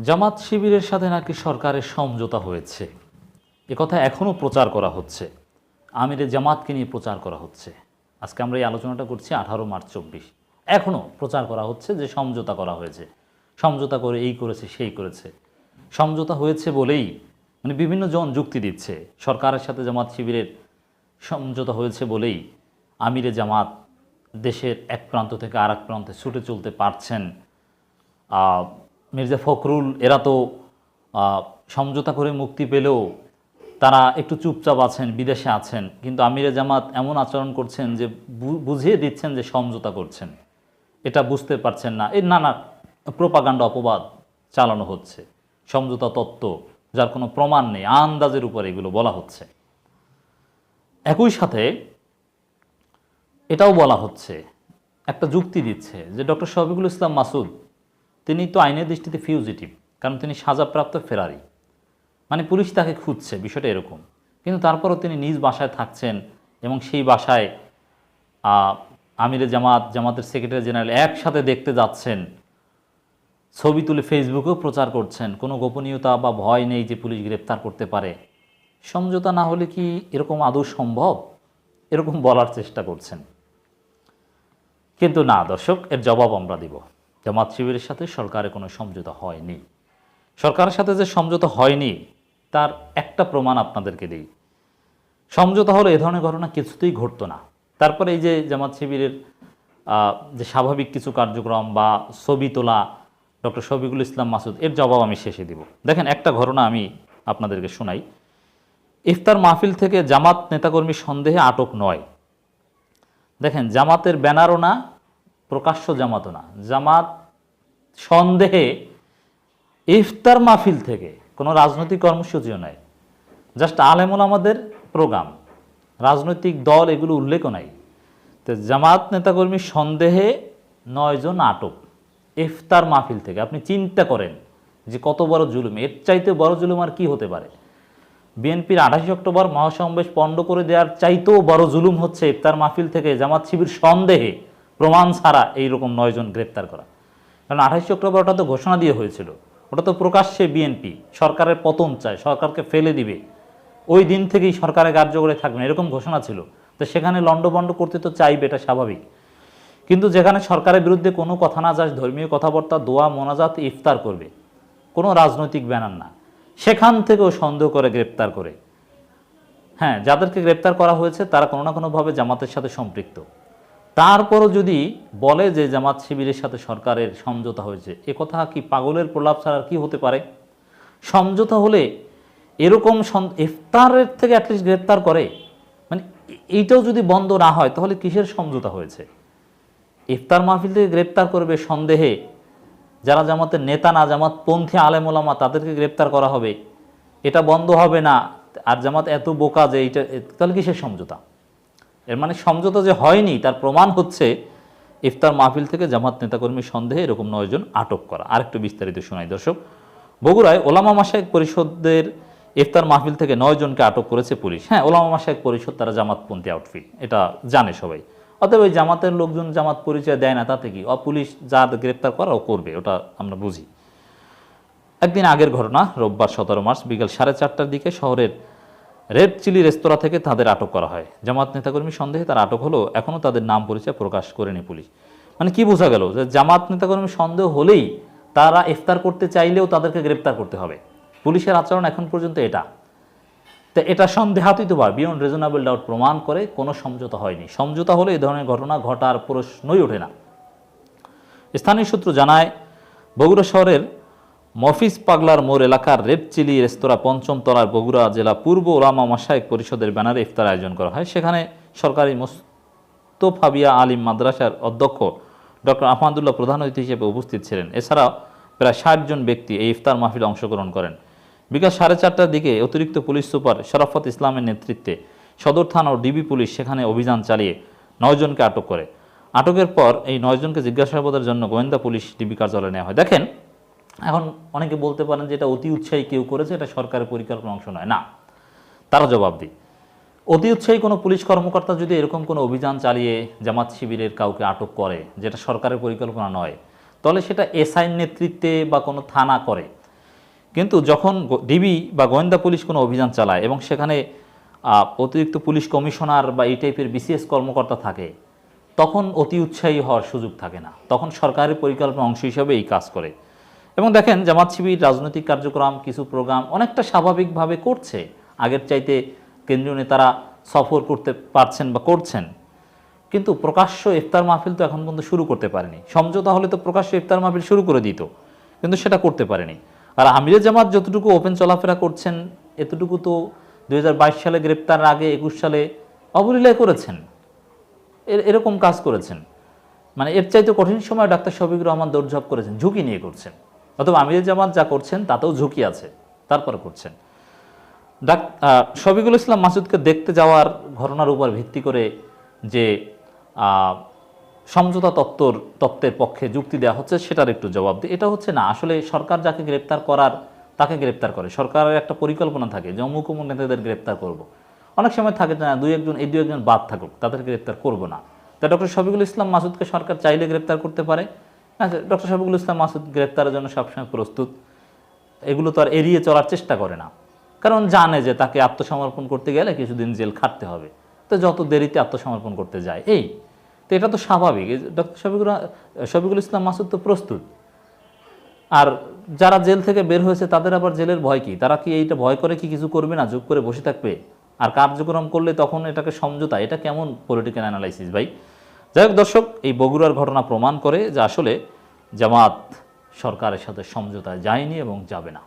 জামাত শিবিরের সাথে নাকি সরকারের সমঝোতা হয়েছে? কথা এখনও প্রচার করা হচ্ছে। আমিরে জামাতকে নিয়ে প্রচার করা হচ্ছে। আজকে আমরা এই আলোচনাটা করছি আঠারো মার্চ চব্বিশ। এখনও প্রচার করা হচ্ছে যে সমঝোতা করা হয়েছে। সমঝোতা করে এই করেছে, সেই করেছে। সমঝোতা হয়েছে বলেই মানে বিভিন্ন জন যুক্তি দিচ্ছে। সরকারের সাথে জামাত শিবিরের সমঝোতা হয়েছে বলেই আমিরে জামাত দেশের এক প্রান্ত থেকে আর প্রান্তে ছুটে চলতে পারছেন। মির্জা ফখরুল, এরা তো সমঝোতা করে মুক্তি পেলেও তারা একটু চুপচাপ আছেন, বিদেশে আছেন। কিন্তু আমিরে জামাত এমন আচরণ করছেন যে বুঝিয়ে দিচ্ছেন যে সমঝোতা করছেন। এটা বুঝতে পারছেন না। এর নানা প্রোপাগান্ডা অপবাদ চালানো হচ্ছে। সমঝোতা তত্ত্ব, যার কোনো প্রমাণ নেই, আন্দাজের উপর এগুলো বলা হচ্ছে। একই সাথে এটাও বলা হচ্ছে, একটা যুক্তি দিচ্ছে যে ডক্টর শফিকুল ইসলাম মাসুদ তিনি তো আইনের দৃষ্টিতে ফিউজিটিভ কারণ তিনি সাজাপ্রাপ্ত ফেরারি মানে পুলিশ তাকে খুঁজছে, বিষয়টা এরকম। কিন্তু তারপরও তিনি নিজ বাসায় থাকছেন এবং সেই বাসায় আমিরে জামাত, জামাতের সেক্রেটারি জেনারেল একসাথে দেখতে যাচ্ছেন। ছবি তুলে ফেসবুকেও প্রচার করছেন, কোনো গোপনীয়তা বা ভয় নেই যে পুলিশ গ্রেপ্তার করতে পারে। সমঝোতা না হলে কি এরকম আদৌ সম্ভব? এরকম বলার চেষ্টা করছেন। কিন্তু না দর্শক, এর জবাব আমরা দিব। জামাত শিবিরের সাথে সরকারের কোনো সমঝোতা হয়নি। সরকারের সাথে যে সমঝোতা হয়নি, তার একটা প্রমাণ আপনাদেরকে দিই। সমঝোতা হলে এ ধরনের ঘটনা কিছুতেই ঘটতো না। তারপরে এই যে জামাত শিবিরের যে স্বাভাবিক কিছু কার্যক্রম বা ছবি তোলা, ডক্টর শফিকুল ইসলাম মাসুদ, এর জবাব আমি শেষে দিব। দেখেন, একটা ঘটনা আমি আপনাদেরকে শোনাই। ইফতার মাহফিল থেকে জামাত নেতাকর্মী সন্দেহে আটক নয়। দেখেন, জামাতের ব্যানারও না, প্রকাশ্য জামাতও না। জামাত সন্দেহে ইফতার মাহফিল থেকে কোনো রাজনৈতিক কর্মসূচিও নাই। জাস্ট আলেমুল আমাদের প্রোগ্রাম। রাজনৈতিক দল এগুলো উল্লেখও নাই। তো জামাত নেতাকর্মী সন্দেহে নয়জন আটক ইফতার মাহফিল থেকে। আপনি চিন্তা করেন যে কত বড় জুলুম। এর চাইতে বড় জুলুম আর কি হতে পারে? বিএনপির আঠাশে অক্টোবর মহাসমাবেশ পণ্ড করে দেওয়ার চাইতেও বড় জুলুম হচ্ছে ইফতার মাহফিল থেকে জামাত শিবির সন্দেহে প্রমাণ ছাড়া এইরকম নয়জন গ্রেপ্তার করা। কারণ আঠাশে অক্টোবর ওটা তো ঘোষণা দিয়ে হয়েছিল। ওটা তো প্রকাশ্যে বিএনপি সরকারের পতন চায়, সরকারকে ফেলে দিবে। ওই দিন থেকেই সরকারের কার্যকরে থাকবে এরকম ঘোষণা ছিল। তো সেখানে লণ্ডভণ্ড করতে তো চাইবে, এটা স্বাভাবিক। কিন্তু যেখানে সরকারের বিরুদ্ধে কোনো কথা না যায়, ধর্মীয় কথাবার্তা, দোয়া, মোনাজাত ইফতার করবে, কোনো রাজনৈতিক ব্যানার না। সেখান থেকেও সন্দেহ করে, গ্রেপ্তার করে। হ্যাঁ যাদেরকে গ্রেপ্তার করা হয়েছে, তারা কোনো না কোনোভাবে জামাতের সাথে সম্পৃক্ত। তারপরও যদি বলে যে জামাত শিবিরের সাথে সরকারের সমঝোতা হয়েছে, এ কথা কি পাগলের প্রলাপ ছাড়া কি হতে পারে? সমঝোতা হলে এরকম ইফতারের থেকে অ্যাটলিস্ট গ্রেপ্তার করে। মানে এইটাও যদি বন্ধ না হয়, তাহলে কিসের সমঝোতা হয়েছে? ইফতার মাহফিল থেকে গ্রেপ্তার করবে সন্দেহে যারা জামাতের নেতা না, জামাত পন্থী, আলেম ওলামা, তাদেরকে গ্রেপ্তার করা হবে। এটা বন্ধ হবে না। আর জামাত এত বোকা যে এইটা তাহলে কিসের সমঝোতা? এর মানে সমঝোতা যে হয়নি, তার প্রমাণ হচ্ছে ইফতার মাহফিল থেকে জামাত নেতাকর্মী সন্দেহে এরকম নয়জন আটক করা। আরেকটু বিস্তারিত শোনাই, দর্শক। বগুড়ায় ওলামা মাসায়েক পরিষদের ইফতার মাহফিল থেকে নয়জনকে আটক করেছে পুলিশ। হ্যাঁ ওলামা মাসায়েক পরিষদ, তারা জামাতপন্থী আউটফিট এটা জানে সবাই। অতএব ওই জামাতের লোকজন জামাত পরিচয় দেয় না, তাতে কি? ও পুলিশ যা গ্রেপ্তার করা, ও করবে, ওটা আমরা বুঝি। একদিন আগের ঘটনা, রোববার সতেরো মার্চ বিকেল সাড়ে চারটার দিকে শহরের রেড চিলি রেস্তোরাঁ থেকে তাদের আটক করা হয়। জামাত নেতাকর্মী সন্দেহে তারা আটক হলো এখনও তাদের নাম পরিচয় প্রকাশ করেনি পুলিশ। মানে কি বোঝা গেল যে জামাত নেতাকর্মী সন্দেহ হলেই তারা ইফতার করতে চাইলেও তাদেরকে গ্রেপ্তার করতে হবে। পুলিশের আচরণ এখন পর্যন্ত এটা। তো এটা সন্দেহাতীত বা বিয়ন্ড রিজনেবল ডাউট প্রমাণ করে কোনো সমঝোতা হয়নি। সমঝোতা হলে এই ধরনের ঘটনা ঘটার প্রশ্নই ওঠে না। স্থানীয় সূত্র জানায়, বগুড়া শহরের মফিজ পাগলার মোড় এলাকার রেড চিলি রেস্তোরাঁ পঞ্চম তলার বগুড়া জেলা পূর্ব ওলামা মাসায়েক পরিষদের ব্যানারে ইফতার আয়োজন করা হয়। সেখানে সরকারি মোস্তফাবিয়া আলিম মাদ্রাসার অধ্যক্ষ ডক্টর আহমদুল্লাহ প্রধান অতিথি হিসেবে উপস্থিত ছিলেন। এছাড়াও প্রায় ষাট জন ব্যক্তি এই ইফতার মাহফিলে অংশগ্রহণ করেন। বিকাল সাড়ে চারটার দিকে অতিরিক্ত পুলিশ সুপার শরাফত ইসলামের নেতৃত্বে সদর থানা ও ডিবি পুলিশ সেখানে অভিযান চালিয়ে নয়জনকে আটক করে। আটকের পর এই নয়জনকে জিজ্ঞাসাবাদের জন্য গোয়েন্দা পুলিশ ডিবি কার্যালয়ে নেওয়া হয়। দেখেন এখন অনেকে বলতে পারেন যে এটা অতি উৎসাহী কেউ করেছে, এটা সরকারের পরিকল্পনা অংশ নয়। না, তারা জবাব দিই। অতি উৎসাহী কোনো পুলিশ কর্মকর্তা যদি এরকম কোনো অভিযান চালিয়ে জামাত শিবিরের কাউকে আটক করে, যেটা সরকারের পরিকল্পনা নয়, তাহলে সেটা এসআইন নেতৃত্বে বা কোনো থানা করে। কিন্তু যখন ডিবি বা গোয়েন্দা পুলিশ কোনো অভিযান চালায় এবং সেখানে অতিরিক্ত পুলিশ কমিশনার বা এই টাইপের বিসিএস কর্মকর্তা থাকে, তখন অতি উৎসাহী হওয়ার সুযোগ থাকে না। তখন সরকারের পরিকল্পনা অংশ হিসাবে এই কাজ করে। এবং দেখেন, জামাত শিবির রাজনৈতিক কার্যক্রম, কিছু প্রোগ্রাম অনেকটা স্বাভাবিকভাবে করছে। আগের চাইতে কেন্দ্রীয় নেতারা সফর করতে পারছেন বা করছেন। কিন্তু প্রকাশ্য ইফতার মাহফিল তো এখন পর্যন্ত শুরু করতে পারেনি। সমঝোতা হলে তো প্রকাশ্য ইফতার মাহফিল শুরু করে দিত, কিন্তু সেটা করতে পারেনি। আর আমিরে জামাত যতটুকু ওপেন চলাফেরা করছেন, এতটুকু তো দু হাজার বাইশ সালে গ্রেপ্তার আগে, একুশ সালে অবলীলায় করেছেন। এর- এরকম কাজ করেছেন। মানে এর চাইতে কঠিন সময় ডাক্তার শফিকুর রহমান দৌড়ঝাঁপ করেছেন, ঝুঁকি নিয়ে করছেন। অথবা আমির জামাত যা করছেন তাতেও ঝুঁকি আছে। তারপরে করছেন। ডাক শফিকুল ইসলাম মাসুদকে দেখতে যাওয়ার ঘটনার উপর ভিত্তি করে যে সমঝোতা তত্ত্বর তত্ত্বের পক্ষে যুক্তি দেওয়া হচ্ছে সেটার একটু জবাব দিই। এটা হচ্ছে না, আসলে সরকার যাকে গ্রেপ্তার করার, তাকে গ্রেপ্তার করে। সরকারের একটা পরিকল্পনা থাকে যে অমুক অমুক নেতাদের গ্রেপ্তার করব। অনেক সময় থাকে না, দুই একজন, এই দুই একজন বাদ থাকুক, তাদের গ্রেপ্তার করব না। তা ডক্টর শফিকুল ইসলাম মাসুদকে সরকার চাইলে গ্রেপ্তার করতে পারে। আচ্ছা ডক্টর শফিকুল ইসলাম মাসুদ গ্রেপ্তারের জন্য সবসময় প্রস্তুত। এগুলো তো আর এড়িয়ে চলার চেষ্টা করে না। কারণ জানে যে তাকে আত্মসমর্পণ করতে গেলে কিছুদিন জেল খাটতে হবে। তো যত দেরিতে আত্মসমর্পণ করতে যায়, এই। তো এটা তো স্বাভাবিক। ডক্টর শফিকুল শফিকুল ইসলাম মাসুদ তো প্রস্তুত। আর যারা জেল থেকে বের হয়েছে, তাদের আবার জেলের ভয় কি? তারা কি এইটা ভয় করে কি কিছু করবে না যোগ করে বসে থাকবে? আর কার্যক্রম করলে তখন এটাকে সমঝোতা, এটা কেমন পলিটিক্যাল অ্যানালাইসিস ভাই? যাই হোক, দর্শক, এই বগুড়ার ঘটনা প্রমাণ করে যে আসলে জামাত সরকারের সাথে সমঝোতায় যায়নি এবং যাবে না।